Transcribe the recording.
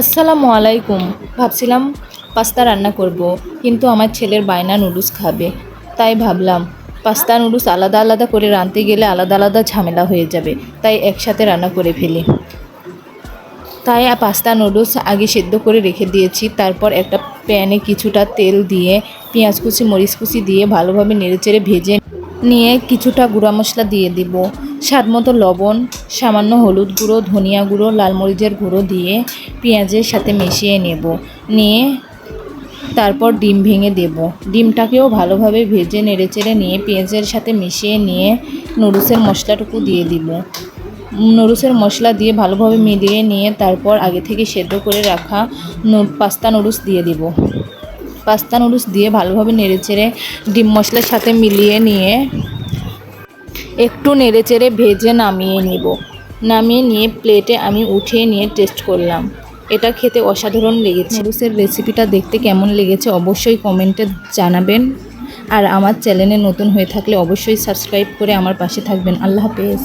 আসসালামু আলাইকুম। ভাবছিলাম পাস্তা রান্না করব, কিন্তু আমার ছেলের বায়না নুডলস খাবে। তাই ভাবলাম, পাস্তা নুডলস আলাদা আলাদা করে রাঁধতে গেলে আলাদা আলাদা ঝামেলা হয়ে যাবে, তাই একসাথে রান্না করে ফেলি। তাই পাস্তা নুডলস আগে সেদ্ধ করে রেখে দিয়েছি, তারপর একটা প্যানে কিছুটা তেল দিয়ে, পেঁয়াজ কুচি, মরিচ কুচি দিয়ে ভালোভাবে নেড়েচেড়ে ভেজে নিয়ে কিছুটা গুঁড়া মশলা দিয়ে দিব। স্বাদ মতো লবণ, সামান্য হলুদ গুঁড়ো, ধনিয়া গুঁড়ো, লাল মরিচের গুঁড়ো দিয়ে পেঁয়াজের সাথে মিশিয়ে নেব। নিয়ে তারপর ডিম ভেঙে দেব। ডিমটাকেও ভালোভাবে ভেজে নেড়েচেড়ে নিয়ে পেঁয়াজের সাথে মিশিয়ে নিয়ে নুডলসের মশলাটুকু দিয়ে দিব। নুডলসের মশলা দিয়ে ভালোভাবে মিলিয়ে নিয়ে তারপর আগে থেকে সেদ্ধ করে রাখা পাস্তা নুডলস দিয়ে দিব। পাস্তা নুডলস দিয়ে ভালোভাবে নেড়েচেড়ে ডিম মশলার সাথে মিলিয়ে নিয়ে একটু নেড়েচেড়ে ভেজে নামিয়ে নিব। নামিয়ে নিয়ে প্লেটে আমি উঠিয়ে নিয়ে টেস্ট করলাম। এটা খেতে অসাধারণ লেগেছে। নুডলসের রেসিপিটা দেখতে কেমন লেগেছে অবশ্যই কমেন্টে জানাবেন। আর আমার চ্যানেলে নতুন হয়ে থাকলে অবশ্যই সাবস্ক্রাইব করে আমার পাশে থাকবেন। আল্লাহ হাফেজ।